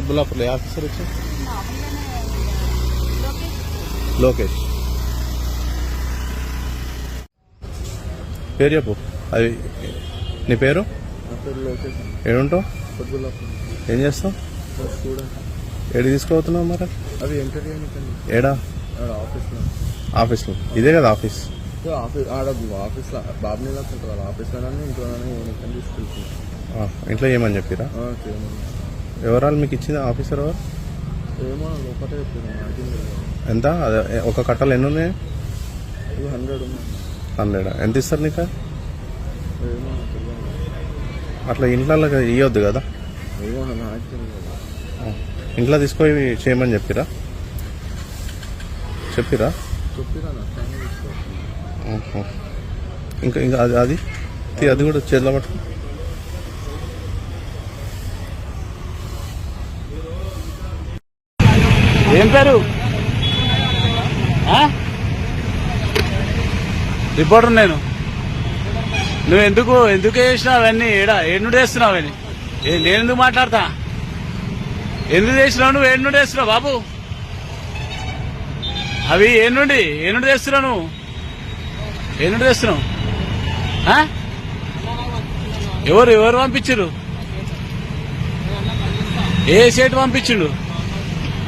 కుత్బుల్లాపూర్లో ఏ officer వచ్చి? లోకేష్. పేరు చెప్పు. అది నీ పేరు? ఏడుంటావు? ఏం చేస్తావు? ఏడు తీసుకుపోతున్నావు మరి? అవి ఏడా? ఆఫీస్లో. ఇదే కదా ఆఫీస్. ఆఫీస్లో ఆ, ఇంట్లో ఏమని చెప్పిరా? ఎవరాలు మీకు ఇచ్చింది ఆఫీసర్ ఏమో ఎంత? ఒక కట్టలు ఎన్ని ఉన్నాయి? Hundred hundred. ఎంత ఇస్తారు నీకు? అట్లా ఇంట్లో ఇవ్వద్దు కదా? ఇంట్లో తీసుకొని చేయమని చెప్పిరా? చెప్పిరా. ఇంకా ఇంకా అది అది? అది కూడా చేతిలో పట్టు ఏం పేరు? ఆ? రిపోర్టర్ నేను. నువ్వు ఎందుకు ఎందుకు చేసినావు అవన్నీ? ఏడా ఏడు వేస్తున్నావు అవన్నీ? నేను ఎందుకు మాట్లాడతా? ఎందుకు చేసినావు నువ్వు? ఏడు వేస్తున్నావు బాబు? అవి ఏనుండి ఏనుండి చేస్తున్నావు నువ్వు? ఏనుండి చేస్తున్నావు? ఎవరు ఎవరు పంపించారు ఏ సేటు పంపించిండు?